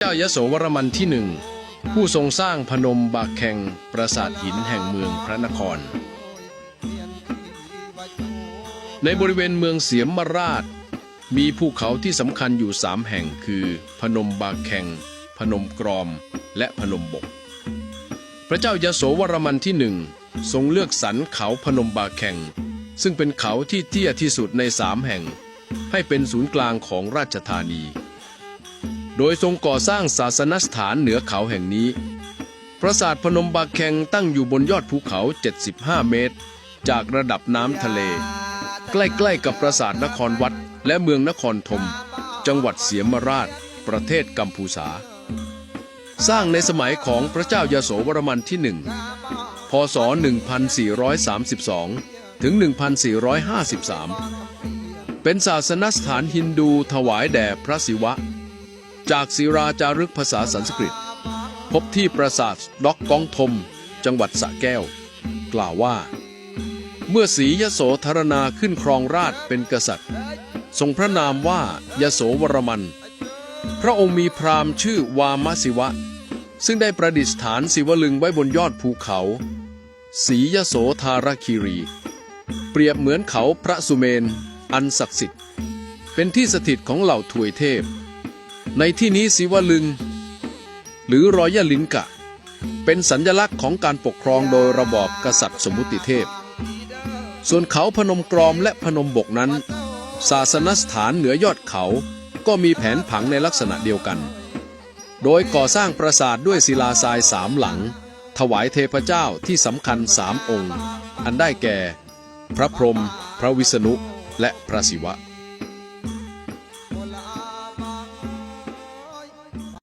เจ้ายโสวรมันที่หนึ่งผู้ทรงสร้างพนมบากแข่งปราสาทหินแห่งเมืองพระนคร ในบริเวณเมืองเสียมมราช มีภูเขาที่สำคัญอยู่สามแห่งคือ พนมบากแข่งพนมกรอม และพนมบก พระเจ้ายโสวรมันที่หนึ่งทรงเลือกสรรเขาพนมบากแข่ง ซึ่งเป็นเขาที่เตี้ยที่สุดในสามแห่ง ให้เป็นศูนย์กลางของราชธานี โดยทรงก่อสร้างศาสนสถานเหนือเขาแห่งนี้ ปราสาทพนมบาแขงตั้งอยู่บนยอดภูเขา 75 เมตร จากระดับน้ำทะเล ใกล้ๆกับปราสาทนครวัด และเมืองนครธมจังหวัดเสียมราช ประเทศกัมพูชา สร้างในสมัยของพระเจ้ายาโสวรมันที่หนึ่งพศ 1432 ถึง 1453 เป็นศาสนสถานฮินดูถวายแด่พระศิวะ จากศิราจารึกภาษาสันสกฤต พบที่ปราสาทด็อกกองทม จังหวัดสระแก้ว กล่าวว่า เมื่อศรียโสธรนาขึ้นครองราชเป็นกษัตริย์ ทรงพระนามว่ายโสวรมัน พระองค์มีพราหมณ์ชื่อวามศิวะ ซึ่งได้ประดิษฐานศิวลึงไว้บนยอดภูเขาศรียโสธารคีรี เปรียบเหมือนเขาพระสุเมน อันศักดิ์สิทธิ์ เป็นที่สถิตของเหล่าถวยเทพ ในที่นี้ศิวลึง หรือรอยยลินกะ เป็นสัญลักษณ์ของการปกครองโดยระบอบกษัตริย์สมมุติเทพ ส่วนเขาพนมกรอมและพนมบกนั้น ศาสนสถานเหนือยอดเขาก็มีแผนผังในลักษณะเดียวกัน โดยก่อสร้างปราสาทด้วยศิลาทรายสามหลัง ถวายเทพเจ้าที่สำคัญสามองค์ อันได้แก่ พระพรหมพระวิษณุและพระศิวะ